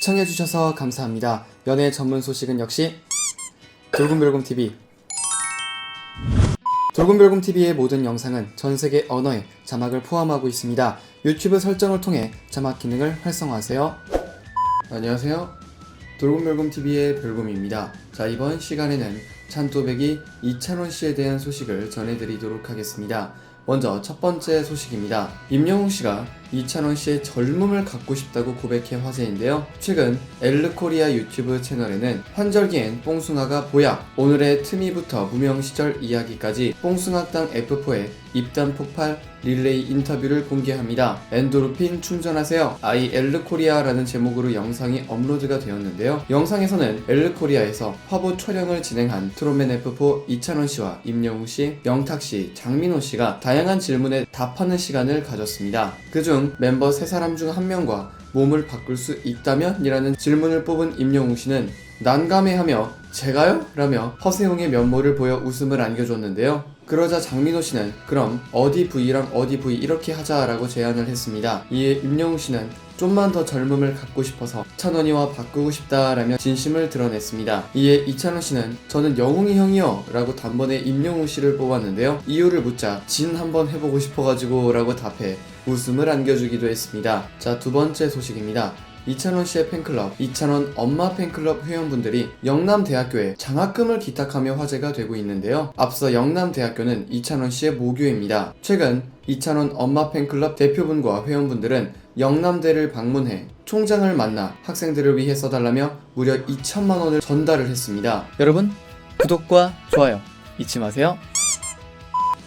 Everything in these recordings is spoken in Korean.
시청해주셔서 감사합니다. 연애 전문 소식은 역시 돌곰별곰TV. 돌곰별곰TV의 모든 영상은 전 세계 언어의 자막을 포함하고 있습니다. 유튜브 설정을 통해 자막 기능을 활성화하세요. 안녕하세요. 돌곰별곰TV의 별곰입니다. 자, 이번 시간에는 찬또배기 이찬원 씨에 대한 소식을 전해드리도록 하겠습니다. 먼저 첫 번째 소식입니다. 임영웅 씨가 이찬원 씨의 젊음을 갖고 싶다고 고백해 화제인데요. 최근 엘르코리아 유튜브 채널에는 환절기엔 뽕숭아가 보약, 오늘의 트미부터 무명 시절 이야기까지 뽕숭아땅 F4의 입단 폭발 릴레이 인터뷰를 공개합니다. 엔도르핀 충전하세요. 아이 엘르코리아라는 제목으로 영상이 업로드가 되었는데요. 영상에서는 엘르코리아에서 화보 촬영을 진행한 트롯맨 F4 이찬원 씨와 임영웅 씨, 영탁 씨, 장민호 씨가 다양한 질문에 답하는 시간을 가졌습니다. 그중 멤버 세 사람 중 한 명과 몸을 바꿀 수 있다면? 이라는 질문을 뽑은 임영웅 씨는 난감해하며 제가요? 라며 허세웅의 면모를 보여 웃음을 안겨줬는데요. 그러자 장민호 씨는 그럼 어디 부위랑 어디 부위 이렇게 하자라고 제안을 했습니다. 이에 임영웅 씨는 좀만 더 젊음을 갖고 싶어서 찬원이와 바꾸고 싶다라며 진심을 드러냈습니다. 이에 이찬원 씨는 저는 영웅이 형이요 라고 단번에 임영웅 씨를 뽑았는데요. 이유를 묻자 진 한번 해보고 싶어가지고 라고 답해 웃음을 안겨주기도 했습니다. 자, 두 번째 소식입니다. 이찬원 씨의 팬클럽, 이찬원 엄마 팬클럽 회원분들이 영남대학교에 장학금을 기탁하며 화제가 되고 있는데요. 앞서 영남대학교는 이찬원 씨의 모교입니다. 최근 이찬원 엄마 팬클럽 대표분과 회원분들은 영남대를 방문해 총장을 만나 학생들을 위해 써달라며 무려 2천만 원을 전달을 했습니다. 여러분, 구독과 좋아요 잊지 마세요.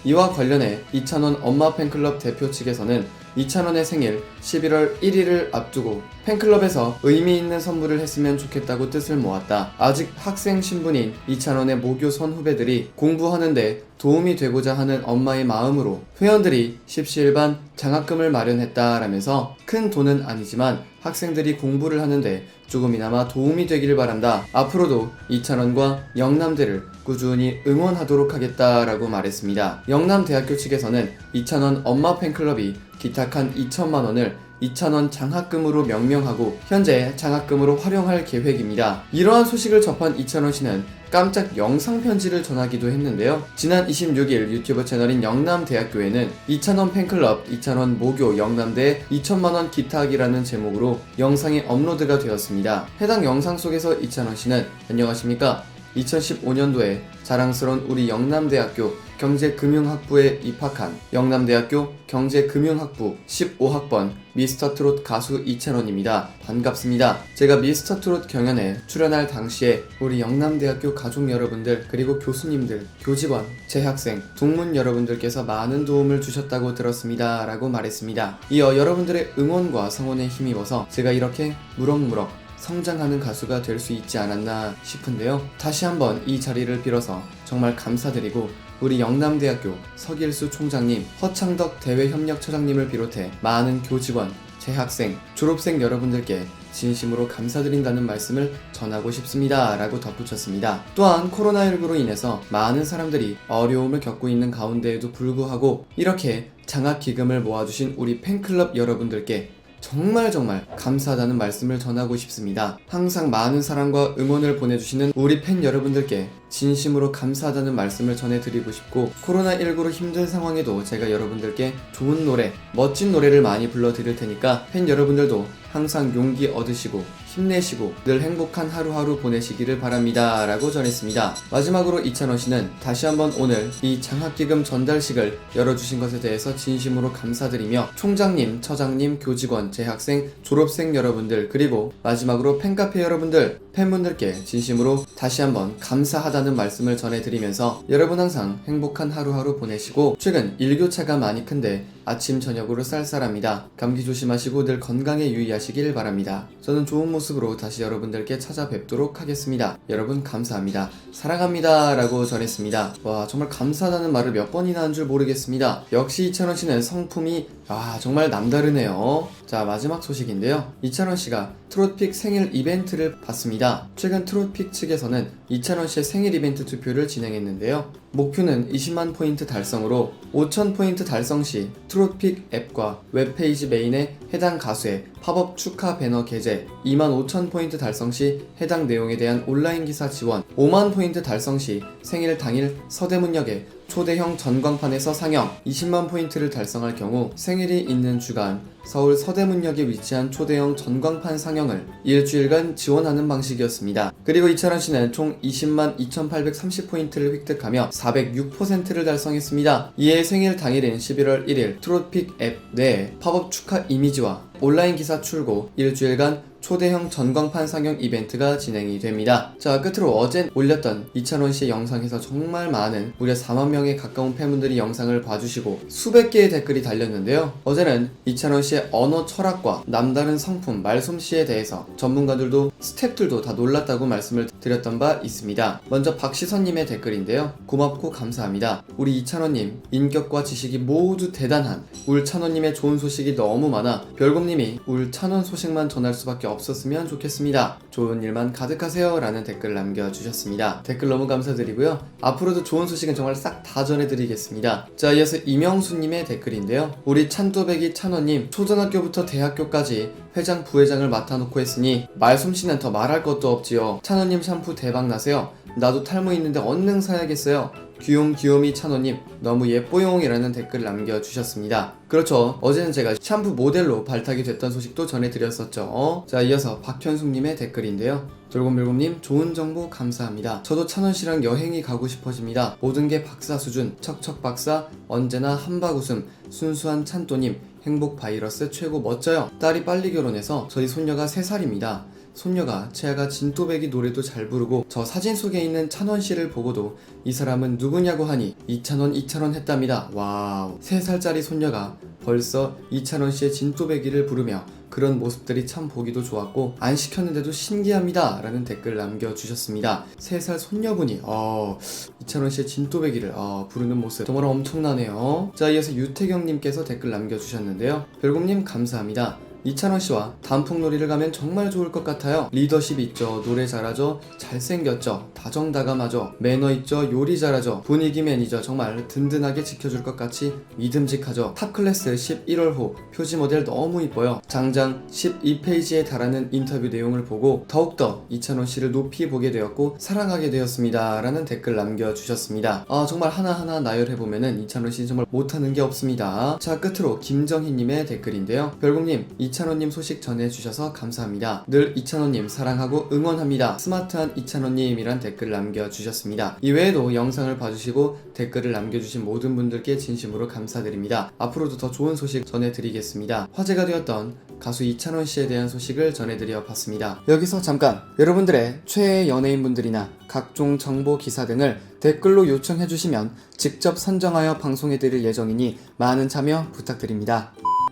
이와 관련해 이찬원 엄마 팬클럽 대표 측에서는 이찬원의 생일 11월 1일을 앞두고 팬클럽에서 의미 있는 선물을 했으면 좋겠다고 뜻을 모았다. 아직 학생 신분인 이찬원의 모교 선후배들이 공부하는데 도움이 되고자 하는 엄마의 마음으로 회원들이 십시일반 장학금을 마련했다라면서 큰 돈은 아니지만 학생들이 공부를 하는데 조금이나마 도움이 되기를 바란다. 앞으로도 이찬원과 영남대를 꾸준히 응원하도록 하겠다라고 말했습니다. 영남대학교 측에서는 이찬원 엄마 팬클럽이 기탁한 2천만 원을 2,000원 장학금으로 명명하고 현재 장학금으로 활용할 계획입니다. 이러한 소식을 접한 이찬원 씨는 깜짝 영상 편지를 전하기도 했는데요. 지난 26일 유튜브 채널인 영남대학교에는 이찬원 팬클럽, 이찬원 모교 영남대 2천만원 기탁이라는 제목으로 영상이 업로드가 되었습니다. 해당 영상 속에서 이찬원 씨는 안녕하십니까? 2015년도에 자랑스러운 우리 영남대학교 경제금융학부에 입학한 영남대학교 경제금융학부 15학번 미스터트롯 가수 이찬원입니다. 반갑습니다. 제가 미스터트롯 경연에 출연할 당시에 우리 영남대학교 가족 여러분들 그리고 교수님들, 교직원, 재학생, 동문 여러분들께서 많은 도움을 주셨다고 들었습니다. 라고 말했습니다. 이어 여러분들의 응원과 성원에 힘입어서 제가 이렇게 무럭무럭 성장하는 가수가 될 수 있지 않았나 싶은데요. 다시 한번 이 자리를 빌어서 정말 감사드리고 우리 영남대학교 서길수 총장님, 허창덕 대외협력처장님을 비롯해 많은 교직원, 재학생, 졸업생 여러분들께 진심으로 감사드린다는 말씀을 전하고 싶습니다. 라고 덧붙였습니다. 또한 코로나19로 인해서 많은 사람들이 어려움을 겪고 있는 가운데에도 불구하고 이렇게 장학기금을 모아주신 우리 팬클럽 여러분들께 정말 정말 감사하다는 말씀을 전하고 싶습니다. 항상 많은 사랑과 응원을 보내주시는 우리 팬 여러분들께 진심으로 감사하다는 말씀을 전해드리고 싶고 코로나19로 힘든 상황에도 제가 여러분들께 좋은 노래, 멋진 노래를 많이 불러드릴 테니까 팬 여러분들도 항상 용기 얻으시고 힘내시고 늘 행복한 하루하루 보내시기를 바랍니다. 라고 전했습니다. 마지막으로 이찬원 씨는 다시 한번 오늘 이 장학기금 전달식을 열어주신 것에 대해서 진심으로 감사드리며 총장님, 처장님, 교직원, 재학생, 졸업생 여러분들 그리고 마지막으로 팬카페 여러분들, 팬분들께 진심으로 다시 한번 감사하다는 말씀을 전해드리면서 여러분 항상 행복한 하루하루 보내시고 최근 일교차가 많이 큰데 아침 저녁으로 쌀쌀합니다. 감기 조심하시고 늘 건강에 유의하시길 바랍니다. 저는 좋은 모습으로 다시 여러분들께 찾아뵙도록 하겠습니다. 여러분 감사합니다. 사랑합니다. 라고 전했습니다. 와 정말 감사하다는 말을 몇 번이나 한 줄 모르겠습니다. 역시 이찬원 씨는 성품이 아 정말 남다르네요. 자 마지막 소식인데요. 이찬원 씨가 트롯픽 생일 이벤트를 받습니다. 최근 트롯픽 측에서는 이찬원 씨의 생일 이벤트 투표를 진행했는데요. 목표는 20만 포인트 달성으로 5천 포인트 달성 시 트롯픽 앱과 웹페이지 메인에 해당 가수의 팝업 축하 배너 게재, 2만 5천 포인트 달성 시 해당 내용에 대한 온라인 기사 지원, 5만 포인트 달성 시 생일 당일 서대문역에 초대형 전광판에서 상영, 20만 포인트를 달성할 경우 생일이 있는 주간 서울 서대문역에 위치한 초대형 전광판 상영을 일주일간 지원하는 방식이었습니다. 그리고 이찬원 씨는 총 20만 2,830포인트를 획득하며 406%를 달성했습니다. 이에 생일 당일인 11월 1일 트롯픽 앱 내에 팝업 축하 이미지와 온라인 기사 출고 일주일간 초대형 전광판 상영 이벤트가 진행이 됩니다. 자, 끝으로 어제 올렸던 이찬원 씨의 영상에서 정말 많은 무려 4만 명에 가까운 팬분들이 영상을 봐주시고 수백 개의 댓글이 달렸는데요. 어제는 이찬원 씨의 언어 철학과 남다른 성품, 말솜씨에 대해서 전문가들도 스탭들도 다 놀랐다고 말씀을 드렸던 바 있습니다. 먼저 박시선님의 댓글인데요. 고맙고 감사합니다. 우리 이찬원님, 인격과 지식이 모두 대단한 울찬원님의 좋은 소식이 너무 많아 별곰님이 울찬원 소식만 전할 수밖에 없었으면 좋겠습니다. 좋은 일만 가득하세요. 라는 댓글 남겨주셨습니다. 댓글 너무 감사드리고요. 앞으로도 좋은 소식은 정말 싹 다 전해드리겠습니다. 자, 이어서 이명수님의 댓글인데요. 우리 찬또배기 찬원님, 초 등학교부터 대학교까지 회장, 부회장을 맡아놓고 했으니 말솜씨는 더 말할 것도 없지요. 찬원님 샴푸 대박나세요. 나도 탈모 있는데 얼른 사야겠어요. 귀용 귀요미 찬호님 너무 예뻐용이라는 댓글 남겨주셨습니다. 그렇죠. 어제는 제가 샴푸 모델로 발탁이 됐던 소식도 전해드렸었죠. 어? 자 이어서 박현숙님의 댓글인데요. 돌곰돌곰님 좋은 정보 감사합니다. 저도 찬원 씨랑 여행이 가고 싶어집니다. 모든 게 박사 수준 척척 박사 언제나 한박 웃음 순수한 찬또님 행복 바이러스 최고 멋져요. 딸이 빨리 결혼해서 저희 손녀가 3살입니다. 손녀가 채아가 진또배기 노래도 잘 부르고 저 사진 속에 있는 찬원 씨를 보고도 이 사람은 누구냐고 하니 이찬원 이찬원 했답니다. 와우. 3살짜리 손녀가 벌써 이찬원 씨의 진또배기를 부르며 그런 모습들이 참 보기도 좋았고 안 시켰는데도 신기합니다. 라는 댓글 남겨주셨습니다. 3살 손녀분이 어, 이찬원 씨의 진또배기를 어, 부르는 모습 정말 엄청나네요. 자 이어서 유태경님께서 댓글 남겨주셨는데요. 별곰님 감사합니다. 이찬원 씨와 단풍놀이를 가면 정말 좋을 것 같아요. 리더십 있죠. 노래 잘하죠. 잘생겼죠. 다정다감하죠. 매너 있죠. 요리 잘하죠. 분위기맨이죠. 정말 든든하게 지켜줄 것 같이 믿음직하죠. 탑클래스 11월 호 표지 모델 너무 이뻐요. 장장 12페이지에 달하는 인터뷰 내용을 보고 더욱더 이찬원 씨를 높이 보게 되었고 사랑하게 되었습니다. 라는 댓글 남겨주셨습니다. 아 정말 하나하나 나열해보면은 이찬원 씨 정말 못하는 게 없습니다. 자 끝으로 김정희님의 댓글인데요. 별곰님 이 찬원님 소식 전해주셔서 감사합니다. 늘 이찬원님 사랑하고 응원합니다. 스마트한 이찬원님이란 댓글 남겨주셨습니다. 이외에도 영상을 봐주시고 댓글을 남겨주신 모든 분들께 진심으로 감사드립니다. 앞으로도 더 좋은 소식 전해드리겠습니다. 화제가 되었던 가수 이찬원 씨에 대한 소식을 전해드려 봤습니다. 여기서 잠깐 여러분들의 최애 연예인분들이나 각종 정보 기사 등을 댓글로 요청해 주시면 직접 선정하여 방송해 드릴 예정이니 많은 참여 부탁드립니다.